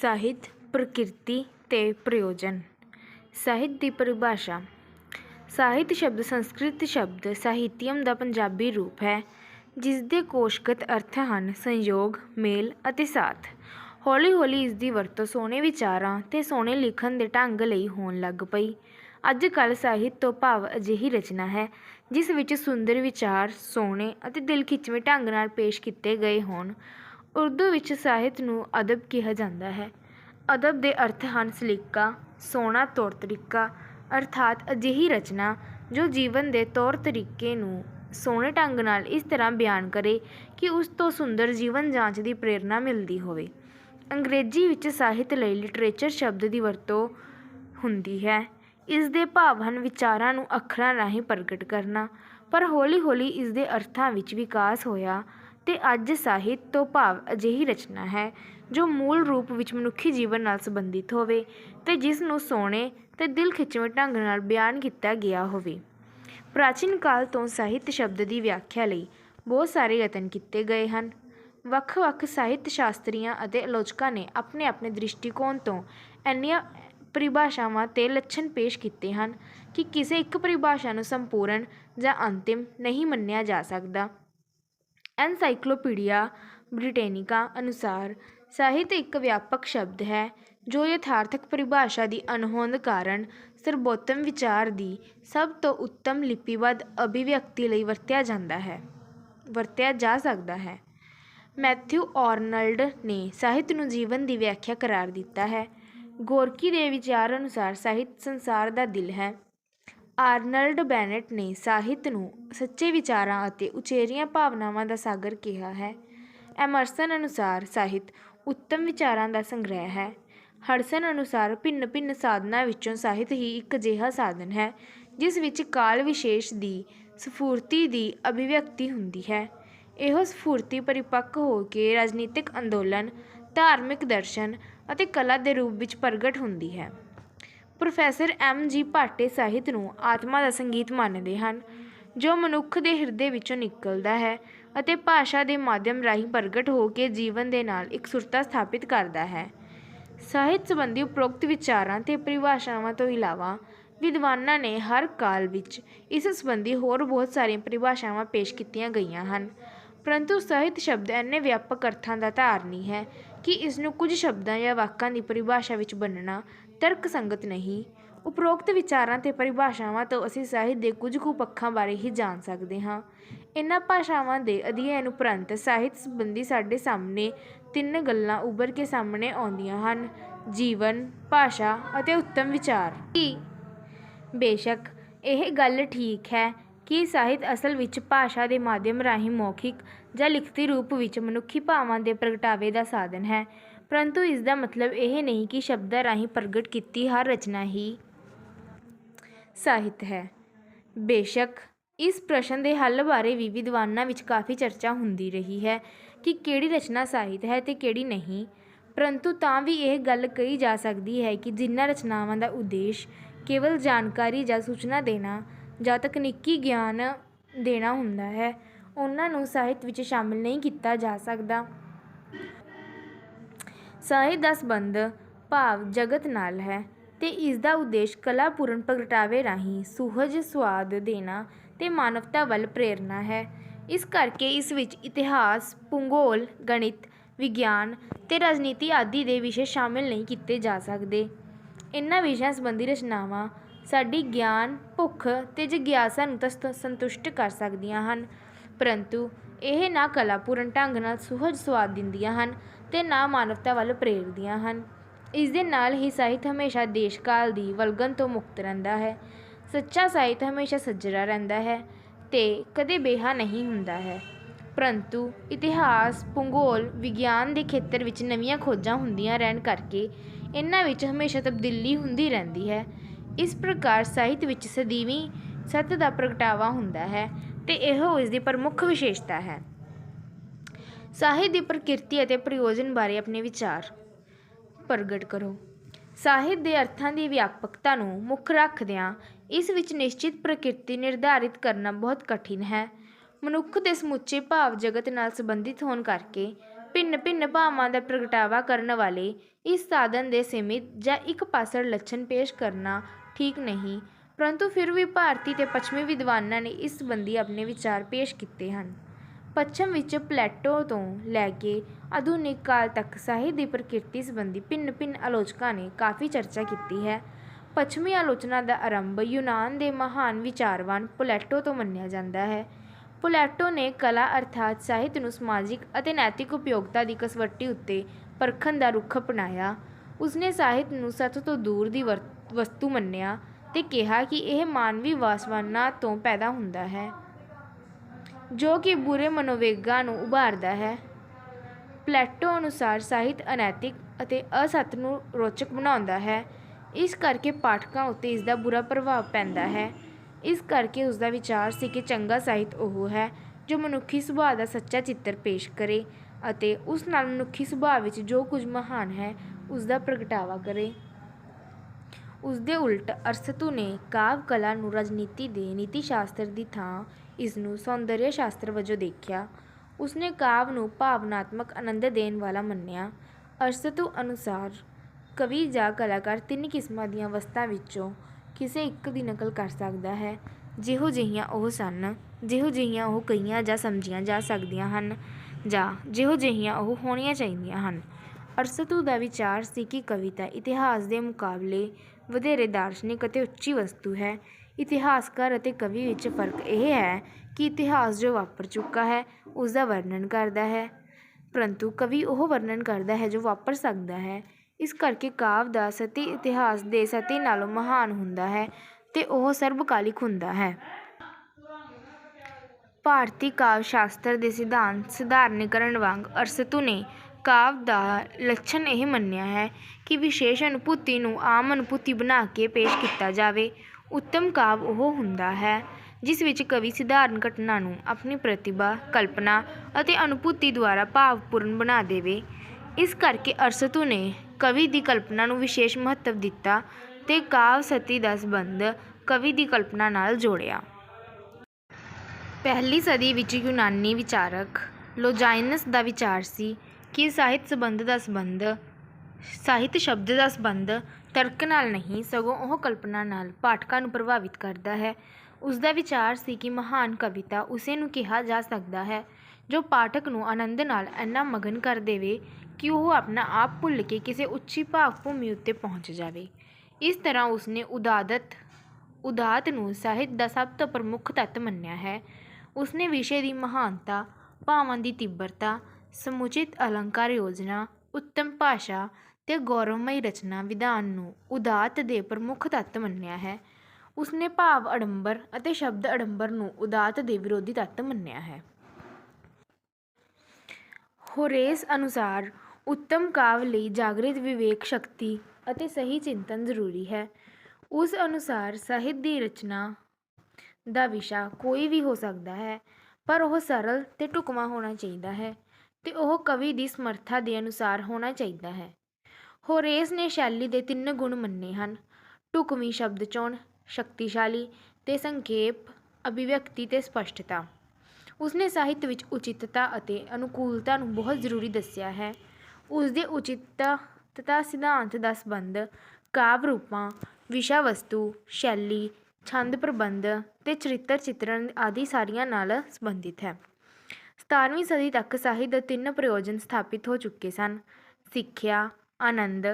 ਸਾਹਿਤ, ਪ੍ਰਕਿਰਤੀ ਅਤੇ ਪ੍ਰਯੋਜਨ। ਸਾਹਿਤ ਦੀ ਪਰਿਭਾਸ਼ਾ। ਸਾਹਿਤ ਸ਼ਬਦ ਸੰਸਕ੍ਰਿਤ ਸ਼ਬਦ ਸਾਹਿਤਿਅਮ ਦਾ ਪੰਜਾਬੀ ਰੂਪ ਹੈ ਜਿਸ ਦੇ ਕੋਸ਼ਗਤ ਅਰਥ ਹਨ ਸੰਯੋਗ, ਮੇਲ ਅਤੇ ਸਾਥ। ਹੌਲੀ ਹੌਲੀ ਇਸ ਦੀ ਵਰਤੋਂ ਸੋਹਣੇ ਵਿਚਾਰਾਂ ਤੇ ਸੋਹਣੇ ਲਿਖਣ ਦੇ ਢੰਗ ਲਈ ਹੋਣ ਲੱਗ ਪਈ। ਅੱਜ ਕੱਲ੍ਹ ਸਾਹਿਤ ਤੋਂ ਭਾਵ ਅਜਿਹੀ ਰਚਨਾ ਹੈ, ਜਿਸ ਵਿੱਚ ਸੁੰਦਰ ਵਿਚਾਰ, ਸੋਹਣੇ ਅਤੇ ਦਿਲ ਖਿੱਚਵੇਂ ਢੰਗ ਨਾਲ ਪੇਸ਼ ਕੀਤੇ ਗਏ ਹੋਣ। ਉਰਦੂ ਵਿੱਚ ਸਾਹਿਤ ਨੂੰ ਅਦਬ ਕਿਹਾ ਜਾਂਦਾ ਹੈ। ਅਦਬ ਦੇ ਅਰਥ ਹਨ ਸਲੀਕਾ, ਸੋਹਣਾ ਤੌਰ ਤਰੀਕਾ, ਅਰਥਾਤ ਅਜਿਹੀ ਰਚਨਾ ਜੋ ਜੀਵਨ ਦੇ ਤੌਰ ਤਰੀਕੇ ਨੂੰ ਸੋਹਣੇ ਢੰਗ ਨਾਲ ਇਸ ਤਰ੍ਹਾਂ ਬਿਆਨ ਕਰੇ ਕਿ ਉਸ ਤੋਂ ਸੁੰਦਰ ਜੀਵਨ ਜਾਂਚ ਦੀ ਪ੍ਰੇਰਨਾ ਮਿਲਦੀ ਹੋਵੇ। ਅੰਗਰੇਜ਼ੀ ਵਿੱਚ ਸਾਹਿਤ ਲਈ ਲਿਟਰੇਚਰ ਸ਼ਬਦ ਦੀ ਵਰਤੋਂ ਹੁੰਦੀ ਹੈ। ਇਸ ਦੇ ਭਾਵ ਹਨ ਵਿਚਾਰਾਂ ਨੂੰ ਅੱਖਰਾਂ ਰਾਹੀਂ ਪ੍ਰਗਟ ਕਰਨਾ, ਪਰ ਹੌਲੀ ਹੌਲੀ ਇਸ ਦੇ ਅਰਥਾਂ ਵਿੱਚ ਵਿਕਾਸ ਹੋਇਆ। ਅਤੇ ਅੱਜ ਸਾਹਿਤ ਤੋਂ ਭਾਵ ਅਜਿਹੀ ਰਚਨਾ ਹੈ, ਜੋ ਮੂਲ ਰੂਪ ਵਿੱਚ ਮਨੁੱਖੀ ਜੀਵਨ ਨਾਲ ਸੰਬੰਧਿਤ ਹੋਵੇ ਅਤੇ ਜਿਸ ਨੂੰ ਸੋਹਣੇ ਅਤੇ ਦਿਲ ਖਿੱਚਵੇਂ ਢੰਗ ਨਾਲ ਬਿਆਨ ਕੀਤਾ ਗਿਆ ਹੋਵੇ। ਪ੍ਰਾਚੀਨ ਕਾਲ ਤੋਂ ਸਾਹਿਤ ਸ਼ਬਦ ਦੀ ਵਿਆਖਿਆ ਲਈ ਬਹੁਤ ਸਾਰੇ ਯਤਨ ਕੀਤੇ ਗਏ ਹਨ। ਵੱਖ-ਵੱਖ ਸਾਹਿਤ ਸ਼ਾਸਤਰੀਆਂ ਅਤੇ ਆਲੋਚਕਾਂ ਨੇ ਆਪਣੇ ਆਪਣੇ ਦ੍ਰਿਸ਼ਟੀਕੋਣ ਤੋਂ ਇੰਨੀਆਂ ਪਰਿਭਾਸ਼ਾਵਾਂ ਤੇ ਲੱਛਣ ਪੇਸ਼ ਕੀਤੇ ਹਨ ਕਿ ਕਿਸੇ ਇੱਕ ਪਰਿਭਾਸ਼ਾ ਨੂੰ ਸੰਪੂਰਨ ਜਾਂ ਅੰਤਿਮ ਨਹੀਂ ਮੰਨਿਆ ਜਾ ਸਕਦਾ। ਐਨਸਾਈਕਲੋਪੀਡੀਆ ਬ੍ਰਿਟੈਨਿਕਾ ਅਨੁਸਾਰ ਸਾਹਿਤ ਇੱਕ ਵਿਆਪਕ ਸ਼ਬਦ ਹੈ, ਜੋ ਯਥਾਰਥਕ ਪਰਿਭਾਸ਼ਾ ਦੀ ਅਣਹੋਂਦ ਕਾਰਨ ਸਰਬੋਤਮ ਵਿਚਾਰ ਦੀ ਸਭ ਤੋਂ ਉੱਤਮ ਲਿਪੀਬੱਧ ਅਭਿਵਿਅਕਤੀ ਲਈ ਵਰਤਿਆ ਜਾਂਦਾ ਹੈ, ਵਰਤਿਆ ਜਾ ਸਕਦਾ ਹੈ। ਮੈਥਿਊ ਆਰਨਲਡ ਨੇ ਸਾਹਿਤ ਨੂੰ ਜੀਵਨ ਦੀ ਵਿਆਖਿਆ ਕਰਾਰ ਦਿੱਤਾ ਹੈ। ਗੋਰਕੀ ਦੇ ਵਿਚਾਰ ਅਨੁਸਾਰ ਸਾਹਿਤ ਸੰਸਾਰ ਦਾ ਦਿਲ ਹੈ। ਆਰਨਲਡ ਬੈਨਟ ਨੇ ਸਾਹਿਤ ਨੂੰ ਸੱਚੇ ਵਿਚਾਰਾਂ ਅਤੇ ਉਚੇਰੀਆਂ ਭਾਵਨਾਵਾਂ ਦਾ ਸਾਗਰ ਕਿਹਾ ਹੈ। ਐਮਰਸਨ ਅਨੁਸਾਰ ਸਾਹਿਤ ਉੱਤਮ ਵਿਚਾਰਾਂ ਦਾ ਸੰਗ੍ਰਹਿ ਹੈ। ਹਡਸਨ ਅਨੁਸਾਰ ਭਿੰਨ-ਭਿੰਨ ਸਾਧਨਾਂ ਵਿੱਚੋਂ ਸਾਹਿਤ ਹੀ ਇੱਕ ਅਜਿਹਾ ਸਾਧਨ ਹੈ, ਜਿਸ ਵਿੱਚ ਕਾਲ ਵਿਸ਼ੇਸ਼ ਦੀ ਸਫੂਰਤੀ ਦੀ ਅਭਿਵਿਅਕਤੀ ਹੁੰਦੀ ਹੈ। ਇਹੋ ਸਫੂਰਤੀ ਪਰਿਪੱਕ ਹੋ ਕੇ ਰਾਜਨੀਤਿਕ ਅੰਦੋਲਨ, ਧਾਰਮਿਕ ਦਰਸ਼ਨ ਅਤੇ ਕਲਾ ਦੇ ਰੂਪ ਵਿੱਚ ਪ੍ਰਗਟ ਹੁੰਦੀ ਹੈ। ਪ੍ਰੋਫੈਸਰ ਐਮ ਜੀ ਭਾਟੇ ਸਾਹਿਤ ਨੂੰ ਆਤਮਾ ਦਾ ਸੰਗੀਤ ਮੰਨਦੇ ਹਨ, ਜੋ ਮਨੁੱਖ ਦੇ ਹਿਰਦੇ ਵਿੱਚੋਂ ਨਿਕਲਦਾ ਹੈ ਅਤੇ ਭਾਸ਼ਾ ਦੇ ਮਾਧਿਅਮ ਰਾਹੀਂ ਪ੍ਰਗਟ ਹੋ ਕੇ ਜੀਵਨ ਦੇ ਨਾਲ ਇਕਸੁਰਤਾ ਸਥਾਪਿਤ ਕਰਦਾ ਹੈ। ਸਾਹਿਤ ਸੰਬੰਧੀ ਉਪਰੋਕਤ ਵਿਚਾਰਾਂ ਤੇ ਪਰਿਭਾਸ਼ਾਵਾਂ ਤੋਂ ਇਲਾਵਾ ਵਿਦਵਾਨਾਂ ਨੇ ਹਰ ਕਾਲ ਵਿੱਚ ਇਸ ਸੰਬੰਧੀ ਹੋਰ ਬਹੁਤ ਸਾਰੀਆਂ ਪਰਿਭਾਸ਼ਾਵਾਂ ਪੇਸ਼ ਕੀਤੀਆਂ ਗਈਆਂ ਹਨ। ਪਰੰਤੂ ਸਾਹਿਤ ਸ਼ਬਦ ਇੰਨੇ ਵਿਆਪਕ ਅਰਥਾਂ ਦਾ ਧਾਰਨੀ ਹੈ ਕਿ ਇਸ ਨੂੰ ਕੁਝ ਸ਼ਬਦਾਂ ਜਾਂ ਵਾਕਾਂ ਦੀ ਪਰਿਭਾਸ਼ਾ ਵਿੱਚ ਬੰਨਣਾ ਤਰਕਸੰਗਤ ਨਹੀਂ। ਉਪਰੋਕਤ ਵਿਚਾਰਾਂ ਤੇ ਪਰਿਭਾਸ਼ਾਵਾਂ ਤੋਂ ਅਸੀਂ ਸਾਹਿਤ ਦੇ ਕੁਝ ਕੁ ਪੱਖਾਂ ਬਾਰੇ ਹੀ ਜਾਣ ਸਕਦੇ ਹਾਂ। ਇਨ੍ਹਾਂ ਭਾਸ਼ਾਵਾਂ ਦੇ ਅਧਿਐਨ ਉਪਰੰਤ ਸਾਹਿਤ ਸੰਬੰਧੀ ਸਾਡੇ ਸਾਹਮਣੇ ਤਿੰਨ ਗੱਲਾਂ ਉੱਭਰ ਕੇ ਸਾਹਮਣੇ ਆਉਂਦੀਆਂ ਹਨ। ਜੀਵਨ, ਭਾਸ਼ਾ ਅਤੇ ਉੱਤਮ ਵਿਚਾਰ। ਕੀ? ਬੇਸ਼ੱਕ, ਇਹ ਗੱਲ ਠੀਕ ਹੈ ਕਿ ਸਾਹਿਤ ਅਸਲ ਵਿੱਚ ਭਾਸ਼ਾ ਦੇ ਮਾਧਿਅਮ ਰਾਹੀਂ ਮੌਖਿਕ ਜਾਂ ਲਿਖਤੀ ਰੂਪ ਵਿੱਚ ਮਨੁੱਖੀ ਭਾਵਾਂ ਦੇ ਪ੍ਰਗਟਾਵੇ ਦਾ ਸਾਧਨ ਹੈ। ਪਰੰਤੂ ਇਸ ਦਾ ਮਤਲਬ ਇਹ ਨਹੀਂ ਕਿ ਸ਼ਬਦਾਂ ਰਾਹੀਂ ਪ੍ਰਗਟ ਕੀਤੀ ਹਰ ਰਚਨਾ ਹੀ ਸਾਹਿਤ ਹੈ। ਬੇਸ਼ੱਕ ਇਸ ਪ੍ਰਸ਼ਨ ਦੇ ਹੱਲ ਬਾਰੇ ਵੀ ਵਿਦਵਾਨਾਂ ਵਿੱਚ ਕਾਫੀ ਚਰਚਾ ਹੁੰਦੀ ਰਹੀ ਹੈ ਕਿ ਕਿਹੜੀ ਰਚਨਾ ਸਾਹਿਤ ਹੈ ਤੇ ਕਿਹੜੀ ਨਹੀਂ। ਪਰੰਤੂ ਤਾਂ ਵੀ ਇਹ ਗੱਲ ਕਹੀ ਜਾ ਸਕਦੀ ਹੈ ਕਿ ਜਿਨ੍ਹਾਂ ਰਚਨਾਵਾਂ ਦਾ ਉਦੇਸ਼ ਕੇਵਲ ਜਾਣਕਾਰੀ ਜਾਂ ਸੂਚਨਾ ਦੇਣਾ ਜਾਂ ਤਕਨੀਕੀ ਗਿਆਨ ਦੇਣਾ ਹੁੰਦਾ ਹੈ, ਉਹਨਾਂ ਨੂੰ ਸਾਹਿਤ ਵਿੱਚ ਸ਼ਾਮਿਲ ਨਹੀਂ ਕੀਤਾ ਜਾ ਸਕਦਾ। ਸਾਹਿਤ ਦਾ ਸੰਬੰਧ ਭਾਵ ਜਗਤ ਨਾਲ ਹੈ ਅਤੇ ਇਸ ਦਾ ਉਦੇਸ਼ ਕਲਾਪੂਰਨ ਪ੍ਰਗਟਾਵੇ ਰਾਹੀਂ ਸੁਹਜ ਸੁਆਦ ਦੇਣਾ ਅਤੇ ਮਾਨਵਤਾ ਵੱਲ ਪ੍ਰੇਰਨਾ ਹੈ। ਇਸ ਕਰਕੇ ਇਸ ਵਿੱਚ ਇਤਿਹਾਸ, ਭੂਗੋਲ, ਗਣਿਤ, ਵਿਗਿਆਨ ਅਤੇ ਰਾਜਨੀਤੀ ਆਦਿ ਦੇ ਵਿਸ਼ੇ ਸ਼ਾਮਿਲ ਨਹੀਂ ਕੀਤੇ ਜਾ ਸਕਦੇ। ਇਹਨਾਂ ਵਿਸ਼ਿਆਂ ਸੰਬੰਧੀ ਰਚਨਾਵਾਂ ਸਾਡੀ ਗਿਆਨ, ਭੁੱਖ ਅਤੇ ਜਿਗਿਆਸਾ ਨੂੰ ਤਾਂ ਸੰਤੁਸ਼ਟ ਕਰ ਸਕਦੀਆਂ ਹਨ। ਪਰੰਤੂ ਇਹ ਨਾ ਕਲਾਪੂਰਨ ਢੰਗ ਨਾਲ ਸੁਹਜ ਸਵਾਦ ਦਿੰਦੀਆਂ ਹਨ ਤੇ ਨਾ ਮਾਨਵਤਾ ਵੱਲ ਪ੍ਰੇਰਦੀਆਂ ਹਨ। ਇਸ ਦੇ ਨਾਲ ਹੀ ਸਾਹਿਤ ਹਮੇਸ਼ਾ ਦੇਸ਼ ਕਾਲ ਦੀ ਵਲਗਨ ਤੋਂ ਮੁਕਤ ਰਹਿੰਦਾ ਹੈ। ਸੱਚਾ ਸਾਹਿਤ ਹਮੇਸ਼ਾ ਸੱਜਰਾ ਰਹਿੰਦਾ ਹੈ ਤੇ ਕਦੇ ਬੇਹਾ ਨਹੀਂ ਹੁੰਦਾ ਹੈ। ਪਰੰਤੂ ਇਤਿਹਾਸ, ਭੂਗੋਲ, ਵਿਗਿਆਨ ਦੇ ਖੇਤਰ ਵਿੱਚ ਨਵੀਆਂ ਖੋਜਾਂ ਹੁੰਦੀਆਂ ਰਹਿਣ ਕਰਕੇ ਇਹਨਾਂ ਵਿੱਚ ਹਮੇਸ਼ਾ ਤਬਦੀਲੀ ਹੁੰਦੀ ਰਹਿੰਦੀ ਹੈ। ਇਸ ਪ੍ਰਕਾਰ ਸਾਹਿਤ ਵਿੱਚ ਸਦੀਵੀ ਸੱਤ ਦਾ ਪ੍ਰਗਟਾਵਾ ਹੁੰਦਾ ਹੈ। ਤੇ ਇਹੋ ਇਸ ਦੀ ਪ੍ਰਮੁੱਖ ਵਿਸ਼ੇਸ਼ਤਾ ਹੈ। ਸਾਹਿਤ ਦੀ ਪ੍ਰਕਿਰਤੀ ਅਤੇ ਪ੍ਰਯੋਜਨ ਬਾਰੇ ਆਪਣੇ ਵਿਚਾਰ ਪ੍ਰਗਟ ਕਰੋ। ਸਾਹਿਤ ਦੇ ਅਰਥਾਂ ਦੀ ਵਿਆਪਕਤਾ ਨੂੰ ਮੁੱਖ ਰੱਖਦਿਆਂ ਇਸ ਵਿੱਚ ਨਿਸ਼ਚਿਤ ਪ੍ਰਕਿਰਤੀ ਨਿਰਧਾਰਿਤ ਕਰਨਾ ਬਹੁਤ ਕਠਿਨ ਹੈ। ਮਨੁੱਖ ਦੇ ਸਮੁੱਚੇ ਭਾਵ ਜਗਤ ਨਾਲ ਸੰਬੰਧਿਤ ਹੋਣ ਕਰਕੇ ਭਿੰਨ-ਭਿੰਨ ਭਾਵਾਂ ਦਾ ਪ੍ਰਗਟਾਵਾ ਕਰਨ ਵਾਲੇ ਇਸ ਸਾਧਨ ਦੇ ਸੀਮਿਤ ਜਾਂ ਇੱਕ-ਪਾਸੜ ਲੱਛਣ ਪੇਸ਼ ਕਰਨਾ ਠੀਕ ਨਹੀਂ, ਪਰੰਤੂ ਫਿਰ ਵੀ ਭਾਰਤੀ ਤੇ ਪੱਛਮੀ ਵਿਦਵਾਨਾਂ ਨੇ ਇਸ ਸੰਬੰਧੀ ਆਪਣੇ ਵਿਚਾਰ ਪੇਸ਼ ਕੀਤੇ ਹਨ। ਪੱਛਮ ਵਿੱਚ ਪਲੈਟੋ ਤੋਂ ਲੈ ਕੇ ਆਧੁਨਿਕ ਕਾਲ ਤੱਕ ਸਾਹਿਤ ਦੀ ਪ੍ਰਕਿਰਤੀ ਸੰਬੰਧੀ ਭਿੰਨ-ਭਿੰਨ ਆਲੋਚਕਾਂ ਨੇ ਕਾਫ਼ੀ ਚਰਚਾ ਕੀਤੀ ਹੈ। ਪੱਛਮੀ ਆਲੋਚਨਾ ਦਾ ਆਰੰਭ ਯੂਨਾਨ ਦੇ ਮਹਾਨ ਵਿਚਾਰਵਾਨ ਪਲੈਟੋ ਤੋਂ ਮੰਨਿਆ ਜਾਂਦਾ ਹੈ। ਪਲੈਟੋ ਨੇ ਕਲਾ ਅਰਥਾਤ ਸਾਹਿਤ ਨੂੰ ਸਮਾਜਿਕ ਅਤੇ ਨੈਤਿਕ ਉਪਯੋਗਤਾ ਦੀ ਕਸਵੱਟੀ ਉੱਤੇ ਪਰਖਣ ਦਾ ਰੁਖ਼ ਅਪਣਾਇਆ। ਉਸਨੇ ਸਾਹਿਤ ਨੂੰ ਸੱਤ ਤੋਂ ਦੂਰ ਦੀ ਵਸਤੂ ਮੰਨਿਆ ਤੇ ਕਿਹਾ ਕਿ ਇਹ ਮਾਨਵੀ ਵਾਸਨਾ ਤੋਂ ਪੈਦਾ ਹੁੰਦਾ ਹੈ, ਜੋ ਕਿ ਬੁਰੇ ਮਨੋਵੇਗਾਂ ਨੂੰ ਉਭਾਰਦਾ ਹੈ। ਪਲੈਟੋ ਅਨੁਸਾਰ ਸਾਹਿਤ ਅਨੈਤਿਕ ਅਤੇ ਅਸੱਚ ਨੂੰ ਰੋਚਕ ਬਣਾਉਂਦਾ ਹੈ, ਇਸ ਕਰਕੇ ਪਾਠਕਾਂ ਉੱਤੇ ਇਸਦਾ ਬੁਰਾ ਪ੍ਰਭਾਵ ਪੈਂਦਾ ਹੈ। ਇਸ ਕਰਕੇ ਉਸਦਾ ਵਿਚਾਰ ਸੀ ਕਿ ਚੰਗਾ ਸਾਹਿਤ ਉਹ ਹੈ, ਜੋ ਮਨੁੱਖੀ ਸੁਭਾਅ ਦਾ ਸੱਚਾ ਚਿੱਤਰ ਪੇਸ਼ ਕਰੇ ਅਤੇ ਉਸ ਨਾਲ ਮਨੁੱਖੀ ਸੁਭਾਅ ਵਿੱਚ ਜੋ ਕੁਝ ਮਹਾਨ ਹੈ, ਉਸਦਾ ਪ੍ਰਗਟਾਵਾ ਕਰੇ। ਉਸਦੇ ਉਲਟ ਅਰਸਤੂ ਨੇ ਕਾਵਿ-ਕਲਾ ਨੂੰ ਰਾਜਨੀਤੀ ਦੇ ਨੀਤੀ-ਸ਼ਾਸਤਰ ਦੀ ਥਾਂ ਇਸਨੂੰ ਸੌਂਦਰਯ-ਸ਼ਾਸਤਰ ਵਜੋਂ ਦੇਖਿਆ। ਉਸਨੇ ਕਾਵਿ ਨੂੰ ਭਾਵਨਾਤਮਕ ਆਨੰਦ ਦੇਣ ਵਾਲਾ ਮੰਨਿਆ। ਅਰਸਤੂ ਅਨੁਸਾਰ ਕਵੀ ਜਾਂ ਕਲਾਕਾਰ ਤਿੰਨ ਕਿਸਮਾਂ ਦੀਆਂ ਵਸਤਾਂ ਵਿੱਚੋਂ ਕਿਸੇ ਇੱਕ ਦੀ ਨਕਲ ਕਰ ਸਕਦਾ ਹੈ, ਜਿਹੋ-ਜਿਹੀਆਂ ਉਹ ਸਨ, ਜਿਹੋ-ਜਿਹੀਆਂ ਉਹ ਕਹੀਆਂ ਜਾਂ ਸਮਝੀਆਂ ਜਾ ਸਕਦੀਆਂ ਹਨ ਜਾਂ ਜਿਹੋ-ਜਿਹੀਆਂ ਉਹ ਹੋਣੀਆਂ ਚਾਹੀਦੀਆਂ ਹਨ। ਅਰਸਤੂ ਦਾ ਵਿਚਾਰ ਸੀ ਕਿ ਕਵਿਤਾ ਇਤਿਹਾਸ ਦੇ ਮੁਕਾਬਲੇ ਵਧੇਰੇ ਦਾਰਸ਼ਨਿਕ ਅਤੇ ਉੱਚੀ ਵਸਤੂ ਹੈ। ਇਤਿਹਾਸਕਾਰ ਅਤੇ ਕਵੀ ਵਿੱਚ ਫ਼ਰਕ ਇਹ ਹੈ ਕਿ ਇਤਿਹਾਸ ਜੋ ਵਾਪਰ ਚੁੱਕਾ ਹੈ, ਉਸਦਾ ਵਰਣਨ ਕਰਦਾ ਹੈ, ਪਰੰਤੂ ਕਵੀ ਉਹ ਵਰਣਨ ਕਰਦਾ ਹੈ ਜੋ ਵਾਪਰ ਸਕਦਾ ਹੈ। ਇਸ ਕਰਕੇ ਕਾਵਿ ਦਾ ਸਤੀ ਇਤਿਹਾਸ ਦੇ ਸਤੀ ਨਾਲੋਂ ਮਹਾਨ ਹੁੰਦਾ ਹੈ ਅਤੇ ਉਹ ਸਰਬਕਾਲਿਕ ਹੁੰਦਾ ਹੈ। ਭਾਰਤੀ ਕਾਵਿ-ਸ਼ਾਸਤਰ ਦੇ ਸਿਧਾਂਤ ਸਾਧਾਰਣੀਕਰਨ ਵਾਂਗ ਅਰਸਤੂ ਨੇ ਕਾਵਿ ਦਾ ਲੱਛਣ ਇਹ ਮੰਨਿਆ ਹੈ ਕਿ ਵਿਸ਼ੇਸ਼ ਅਨੁਭੂਤੀ ਨੂੰ ਆਮ ਅਨੁਭੂਤੀ ਬਣਾ ਕੇ ਪੇਸ਼ ਕੀਤਾ ਜਾਵੇ। ਉੱਤਮ ਕਾਵਿ ਉਹ ਹੁੰਦਾ ਹੈ, ਜਿਸ ਵਿੱਚ ਕਵੀ ਸਧਾਰਨ ਘਟਨਾ ਨੂੰ ਆਪਣੀ ਪ੍ਰਤਿਭਾ, ਕਲਪਨਾ ਅਤੇ ਅਨੁਭੂਤੀ ਦੁਆਰਾ ਭਾਵਪੂਰਨ ਬਣਾ ਦੇਵੇ। ਇਸ ਕਰਕੇ ਅਰਸਤੂ ਨੇ ਕਵੀ ਦੀ ਕਲਪਨਾ ਨੂੰ ਵਿਸ਼ੇਸ਼ ਮਹੱਤਵ ਦਿੱਤਾ ਅਤੇ ਕਾਵਿ ਸਤੀ ਦਾ ਸੰਬੰਧ ਕਵੀ ਦੀ ਕਲਪਨਾ ਨਾਲ ਜੋੜਿਆ। ਪਹਿਲੀ ਸਦੀ ਵਿੱਚ ਯੂਨਾਨੀ ਵਿਚਾਰਕ ਲੌਂਜਾਈਨਸ ਦਾ ਵਿਚਾਰ ਸੀ ਕਿ ਸਾਹਿਤ ਸੰਬੰਧ ਦਾ ਸੰਬੰਧ ਸਾਹਿਤ ਸ਼ਬਦ ਦਾ ਸੰਬੰਧ ਤਰਕ ਨਾਲ ਨਹੀਂ, ਸਗੋਂ ਉਹ ਕਲਪਨਾ ਨਾਲ ਪਾਠਕਾਂ ਨੂੰ ਪ੍ਰਭਾਵਿਤ ਕਰਦਾ ਹੈ। ਉਸਦਾ ਵਿਚਾਰ ਸੀ ਕਿ ਮਹਾਨ ਕਵਿਤਾ ਉਸੇ ਨੂੰ ਕਿਹਾ ਜਾ ਸਕਦਾ ਹੈ, ਜੋ ਪਾਠਕ ਨੂੰ ਆਨੰਦ ਨਾਲ ਇੰਨਾ ਮਗਨ ਕਰ ਦੇਵੇ ਕਿ ਉਹ ਆਪਣਾ ਆਪ ਭੁੱਲ ਕੇ ਕਿਸੇ ਉੱਚੀ ਭਾਵ-ਭੂਮੀ ਉੱਤੇ ਪਹੁੰਚ ਜਾਵੇ। ਇਸ ਤਰ੍ਹਾਂ ਉਸਨੇ ਉਦਾਦਤ ਉਦਾਤ ਨੂੰ ਸਾਹਿਤ ਦਾ ਸਭ ਤੋਂ ਪ੍ਰਮੁੱਖ ਤੱਤ ਮੰਨਿਆ ਹੈ। ਉਸਨੇ ਵਿਸ਼ੇ ਦੀ ਮਹਾਨਤਾ, ਭਾਵਾਂ ਦੀ ਤੀਬਰਤਾ, ਸਮੁਚਿਤ ਅਲੰਕਾਰ-ਯੋਜਨਾ, ਉੱਤਮ ਭਾਸ਼ਾ ਤੇ ਗੌਰਵਮਈ ਰਚਨਾ-ਵਿਧਾਨ ਨੂੰ ਉਦਾਤ ਦੇ ਪ੍ਰਮੁੱਖ ਤੱਤ ਮੰਨਿਆ ਹੈ। ਉਸਨੇ ਭਾਵ-ਅਡੰਬਰ ਅਤੇ ਸ਼ਬਦ-ਅਡੰਬਰ ਨੂੰ ਉਦਾਤ ਦੇ ਵਿਰੋਧੀ ਤੱਤ ਮੰਨਿਆ ਹੈ। ਹੋਰੇਸ ਅਨੁਸਾਰ ਉੱਤਮ ਕਾਵਿ ਲਈ ਜਾਗ੍ਰਿਤ ਵਿਵੇਕ-ਸ਼ਕਤੀ ਅਤੇ ਸਹੀ ਚਿੰਤਨ ਜ਼ਰੂਰੀ ਹੈ। ਉਸ ਅਨੁਸਾਰ ਸਾਹਿਤ ਦੀ ਰਚਨਾ ਦਾ ਵਿਸ਼ਾ ਕੋਈ ਵੀ ਹੋ ਸਕਦਾ ਹੈ, ਪਰ ਉਹ ਸਰਲ ਤੇ ਢੁਕਵਾਂ ਹੋਣਾ ਚਾਹੀਦਾ ਹੈ ਤੇ ਉਹ ਕਵੀ ਦੀ ਸਮਰੱਥਾ ਦੇ ਅਨੁਸਾਰ ਹੋਣਾ ਚਾਹੀਦਾ ਹੈ। ਹੋਰੇਸ ਨੇ ਸ਼ੈਲੀ ਦੇ ਤਿੰਨ ਗੁਣ ਮੰਨੇ ਹਨ: ਢੁਕਵੀਂ ਸ਼ਬਦ-ਚੋਣ, ਸ਼ਕਤੀਸ਼ਾਲੀ ਤੇ ਸੰਖੇਪ ਅਭਿਵਿਅਕਤੀ ਤੇ ਸਪੱਸ਼ਟਤਾ। ਉਸਨੇ ਸਾਹਿਤ ਵਿੱਚ ਉਚਿਤਤਾ ਅਤੇ ਅਨੁਕੂਲਤਾ ਨੂੰ ਬਹੁਤ ਜ਼ਰੂਰੀ ਦੱਸਿਆ ਹੈ। ਉਸਦੇ ਉਚਿਤਤਾ ਉਚਿੱਤਤਾ ਸਿਧਾਂਤ ਦਾ ਸੰਬੰਧ ਕਾਵਿ-ਰੂਪਾਂ, ਵਿਸ਼ਾ-ਵਸਤੂ, ਸ਼ੈਲੀ, ਛੰਦ-ਪ੍ਰਬੰਧ ਤੇ ਚਰਿੱਤਰ-ਚਿਤਰਣ ਆਦਿ ਸਾਰੀਆਂ ਨਾਲ ਸੰਬੰਧਿਤ ਹੈ। ਸਤਾਰ੍ਹਵੀਂ ਸਦੀ ਤੱਕ ਸਾਹਿਤ ਦੇ ਤਿੰਨ ਪ੍ਰਯੋਜਨ ਸਥਾਪਿਤ ਹੋ ਚੁੱਕੇ ਸਨ: ਸਿੱਖਿਆ, ਆਨੰਦ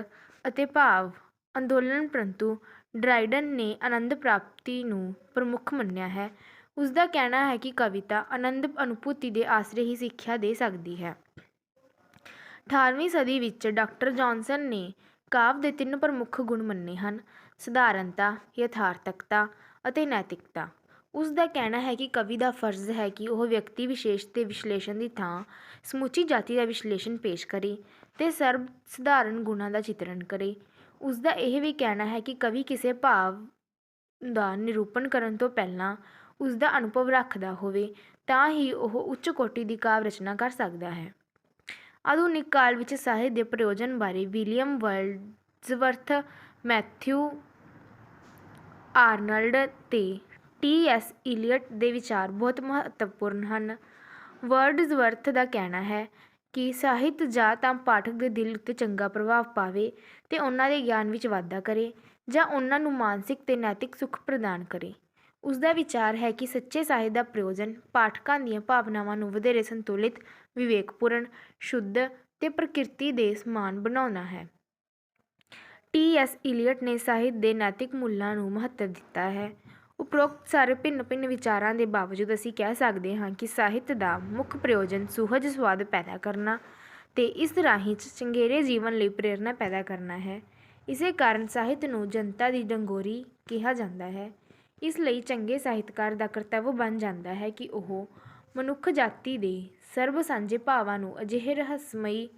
ਅਤੇ ਭਾਵ-ਅੰਦੋਲਨ ਪਰੰਤੂ ਡਰਾਈਡਨ ਨੇ ਆਨੰਦ-ਪ੍ਰਾਪਤੀ ਨੂੰ ਪ੍ਰਮੁੱਖ ਮੰਨਿਆ ਹੈ। ਉਸਦਾ ਕਹਿਣਾ ਹੈ ਕਿ ਕਵਿਤਾ ਆਨੰਦ-ਅਨੁਭੂਤੀ ਦੇ ਆਸਰੇ ਹੀ ਸਿੱਖਿਆ ਦੇ ਸਕਦੀ ਹੈ। ਅਠਾਰ੍ਹਵੀਂ ਸਦੀ ਵਿੱਚ ਡਾਕਟਰ ਜੌਨਸਨ ਨੇ ਕਾਵਿ ਦੇ ਤਿੰਨ ਪ੍ਰਮੁੱਖ ਗੁਣ ਮੰਨੇ ਹਨ: ਸਧਾਰਨਤਾ, ਯਥਾਰਥਕਤਾ ਅਤੇ ਨੈਤਿਕਤਾ। ਉਸ ਦਾ ਕਹਿਣਾ ਹੈ ਕਿ ਕਵੀ ਦਾ ਫ਼ਰਜ਼ ਹੈ ਕਿ ਉਹ ਵਿਅਕਤੀ-ਵਿਸ਼ੇਸ਼ ਦੇ ਵਿਸ਼ਲੇਸ਼ਣ ਦੀ ਥਾਂ ਸਮੁੱਚੀ ਜਾਤੀ ਦਾ ਵਿਸ਼ਲੇਸ਼ਣ ਪੇਸ਼ ਕਰੇ ਤੇ ਸਰਬ-ਸਧਾਰਨ ਗੁਣਾਂ ਦਾ ਚਿਤਰਣ ਕਰੇ। ਉਸਦਾ ਇਹ ਵੀ ਕਹਿਣਾ ਹੈ ਕਿ ਕਵੀ ਕਿਸੇ ਭਾਵ ਦਾ ਨਿਰੂਪਣ ਕਰਨ ਤੋਂ ਪਹਿਲਾਂ ਉਸਦਾ ਅਨੁਭਵ ਰੱਖਦਾ ਹੋਵੇ, ਤਾਂ ਹੀ ਉਹ ਉੱਚ ਕੋਟੀ ਦੀ ਕਾਵਿ-ਰਚਨਾ ਕਰ ਸਕਦਾ ਹੈ। ਆਧੁਨਿਕ ਕਾਲ ਵਿੱਚ ਸਾਹਿਤ ਦੇ ਪ੍ਰਯੋਜਨ ਬਾਰੇ ਵਿਲੀਅਮ ਵਰਲਡਜ਼ਵਰਥ ਮੈਥਿਊ ਆਰਨਲਡ ਤੇ ਟੀ. ਐਸ. ਇਲੀਅਟ ਦੇ ਵਿਚਾਰ ਬਹੁਤ ਮਹੱਤਵਪੂਰਨ ਹਨ। ਵਰਡਜ਼ਵਰਥ ਦਾ ਕਹਿਣਾ ਹੈ ਕਿ ਸਾਹਿਤ ਜਾਂ ਤਾਂ ਪਾਠਕ ਦੇ ਦਿਲ ਉੱਤੇ ਚੰਗਾ ਪ੍ਰਭਾਵ ਪਾਵੇ ਤੇ ਉਹਨਾਂ ਦੇ ਗਿਆਨ ਵਿੱਚ ਵਾਧਾ ਕਰੇ ਜਾਂ ਉਹਨਾਂ ਨੂੰ ਮਾਨਸਿਕ ਤੇ ਨੈਤਿਕ ਸੁੱਖ ਪ੍ਰਦਾਨ ਕਰੇ ਉਸ ਦਾ ਵਿਚਾਰ ਹੈ ਕਿ ਸੱਚੇ ਸਾਹਿਤ ਦਾ ਪ੍ਰਯੋਜਨ ਪਾਠਕਾਂ ਦੀਆਂ ਭਾਵਨਾਵਾਂ ਨੂੰ ਵਧੇਰੇ ਸੰਤੁਲਿਤ, ਵਿਵੇਕਪੂਰਨ, ਸ਼ੁੱਧ ਤੇ ਪ੍ਰਕਿਰਤੀ ਦੇ ਸਮਾਨ ਬਣਾਉਣਾ ਹੈ ਟੀ ਐਸ ਇਲੀਅਟ ਨੇ ਸਾਹਿਤ ਦੇ ਨੈਤਿਕ ਮੁੱਲਾਂ ਨੂੰ ਮਹੱਤਵ ਦਿੱਤਾ ਹੈ ਉਪਰੋਕਤ ਸਾਰੇ ਭਿੰਨ-ਭਿੰਨ ਵਿਚਾਰਾਂ ਦੇ ਬਾਵਜੂਦ ਅਸੀਂ ਕਹਿ ਸਕਦੇ ਹਾਂ ਕਿ ਸਾਹਿਤ ਦਾ ਮੁੱਖ ਪ੍ਰਯੋਜਨ ਸੁਹਜ ਸੁਆਦ ਪੈਦਾ ਕਰਨਾ ਅਤੇ ਇਸ ਰਾਹੀਂ ਚੰਗੇਰੇ ਜੀਵਨ ਲਈ ਪ੍ਰੇਰਨਾ ਪੈਦਾ ਕਰਨਾ ਹੈ। ਇਸੇ ਕਾਰਨ ਸਾਹਿਤ ਨੂੰ ਜਨਤਾ ਦੀ ਡੰਗੋਰੀ ਕਿਹਾ ਜਾਂਦਾ ਹੈ। ਇਸ ਲਈ ਚੰਗੇ ਸਾਹਿਤਕਾਰ ਦਾ ਕਰਤੱਵ ਬਣ ਜਾਂਦਾ ਹੈ ਕਿ ਉਹ ਮਨੁੱਖ ਜਾਤੀ ਦੇ ਸਰਬ ਸਾਂਝੇ ਭਾਵਾਂ ਨੂੰ ਅਜਿਹੇ ਰਹੱਸਮਈ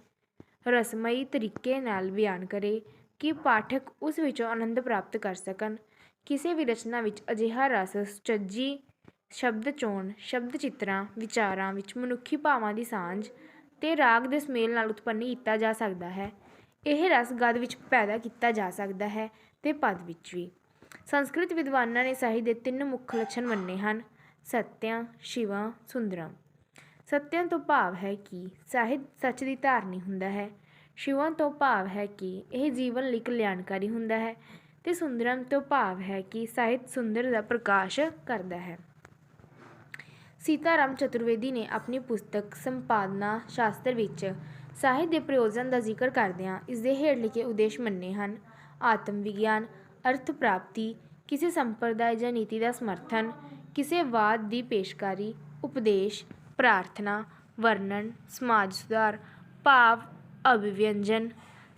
ਰਸਮਈ ਤਰੀਕੇ ਨਾਲ ਬਿਆਨ ਕਰੇ ਕਿ ਪਾਠਕ ਉਸ ਵਿੱਚੋਂ ਆਨੰਦ ਪ੍ਰਾਪਤ ਕਰ ਸਕਣ। ਕਿਸੇ ਵੀ ਰਚਨਾ ਵਿੱਚ ਅਜਿਹਾ ਰਸ ਸੁਚੱਜੀ ਸ਼ਬਦ ਚੋਣ, ਸ਼ਬਦ ਚਿੱਤਰਾਂ, ਵਿਚਾਰਾਂ ਵਿੱਚ ਮਨੁੱਖੀ ਭਾਵਾਂ ਦੀ ਸਾਂਝ ਤੇ ਰਾਗ ਦੇ ਸੁਮੇਲ ਨਾਲ ਉਤਪੰਨ ਕੀਤਾ ਜਾ ਸਕਦਾ ਹੈ। ਇਹ ਰਸ ਗਦ ਵਿੱਚ ਪੈਦਾ ਕੀਤਾ ਜਾ ਸਕਦਾ ਹੈ ਤੇ ਪਦ ਵਿੱਚ ਵੀ। ਸੰਸਕ੍ਰਿਤ ਵਿਦਵਾਨਾਂ ਨੇ ਸਾਹਿਤ ਦੇ ਤਿੰਨ ਮੁੱਖ ਲੱਛਣ ਮੰਨੇ ਹਨ, ਸਤਿਆ, ਸ਼ਿਵਾ, ਸੁੰਦਰਮ। ਸਤਿਅੰ ਤੋਂ ਭਾਵ ਹੈ ਕਿ ਸਾਹਿਤ ਸੱਚ ਦੀ ਧਾਰਨੀ ਹੁੰਦਾ ਹੈ। ਸ਼ਿਵੰ ਤੋਂ ਭਾਵ ਹੈ ਕਿ ਇਹ ਜੀਵਨ ਲਈ ਕਲਿਆਣਕਾਰੀ ਹੁੰਦਾ ਹੈ। ਤੇ ਸੁੰਦਰਮ ਤੋਂ ਭਾਵ ਹੈ ਕਿ ਸਾਹਿਤ ਸੁੰਦਰ ਦਾ ਪ੍ਰਕਾਸ਼ ਕਰਦਾ ਹੈ। ਸੀਤਾਰਾਮ ਚਤੁਰਵੇਦੀ ਨੇ ਆਪਣੀ ਪੁਸਤਕ ਸੰਪਾਦਨਾ ਸ਼ਾਸਤਰ ਵਿੱਚ ਸਾਹਿਤ ਦੇ ਪ੍ਰਯੋਜਨ ਦਾ ਜ਼ਿਕਰ ਕਰਦਿਆਂ ਇਸ ਦੇ ਹੇਠ ਲਿਖੇ ਉਦੇਸ਼ ਮੰਨੇ ਹਨ। ਆਤਮ ਵਿਗਿਆਨ, ਅਰਥ ਪ੍ਰਾਪਤੀ, ਕਿਸੇ ਸੰਪਰਦਾਇ ਜਾਂ ਨੀਤੀ ਦਾ ਸਮਰਥਨ, ਕਿਸੇ ਵਾਦ ਦੀ ਪੇਸ਼ਕਾਰੀ, ਉਪਦੇਸ਼, ਪ੍ਰਾਰਥਨਾ, ਵਰਣਨ, ਸਮਾਜ ਸੁਧਾਰ, ਭਾਵ, ਅਭਿਵਿਅੰਜਨ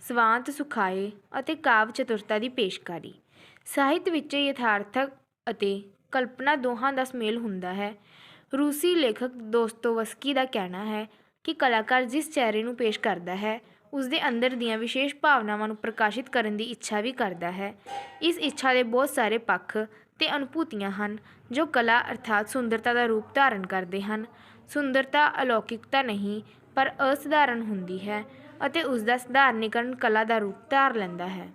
ਸਵਾਂਤ ਸੁਖਾਏ ਅਤੇ ਕਾਵਿ ਚਤੁਰਤਾ ਦੀ ਪੇਸ਼ਕਾਰੀ। ਸਾਹਿਤ ਵਿੱਚ ਯਥਾਰਥਕ ਅਤੇ ਕਲਪਨਾ ਦੋਹਾਂ ਦਾ ਸੁਮੇਲ ਹੁੰਦਾ ਹੈ। ਰੂਸੀ ਲੇਖਕ ਦੋਸਤੋਵਸਕੀ ਦਾ ਕਹਿਣਾ ਹੈ ਕਿ ਕਲਾਕਾਰ ਜਿਸ ਚਿਹਰੇ ਨੂੰ ਪੇਸ਼ ਕਰਦਾ ਹੈ ਉਸ ਦੇ ਅੰਦਰ ਦੀਆਂ ਵਿਸ਼ੇਸ਼ ਭਾਵਨਾਵਾਂ ਨੂੰ ਪ੍ਰਕਾਸ਼ਿਤ ਕਰਨ ਦੀ ਇੱਛਾ ਵੀ ਕਰਦਾ ਹੈ। ਇਸ ਇੱਛਾ ਦੇ ਬਹੁਤ ਸਾਰੇ ਪੱਖ ਤੇ ਅਨੁਭੂਤੀਆਂ ਹਨ, ਜੋ ਕਲਾ ਅਰਥਾਤ ਸੁੰਦਰਤਾ ਦਾ ਰੂਪ ਧਾਰਨ ਕਰਦੇ ਹਨ। ਸੁੰਦਰਤਾ ਅਲੌਕਿਕਤਾ ਨਹੀਂ, ਪਰ ਅਸਧਾਰਨ ਹੁੰਦੀ ਹੈ। ਅਤੇ ਉਸ ਦਾ ਸਧਾਰਨੀਕਰਨ ਕਲਾ ਦਾ ਰੂਪ ਧਾਰ ਲੈਂਦਾ ਹੈ।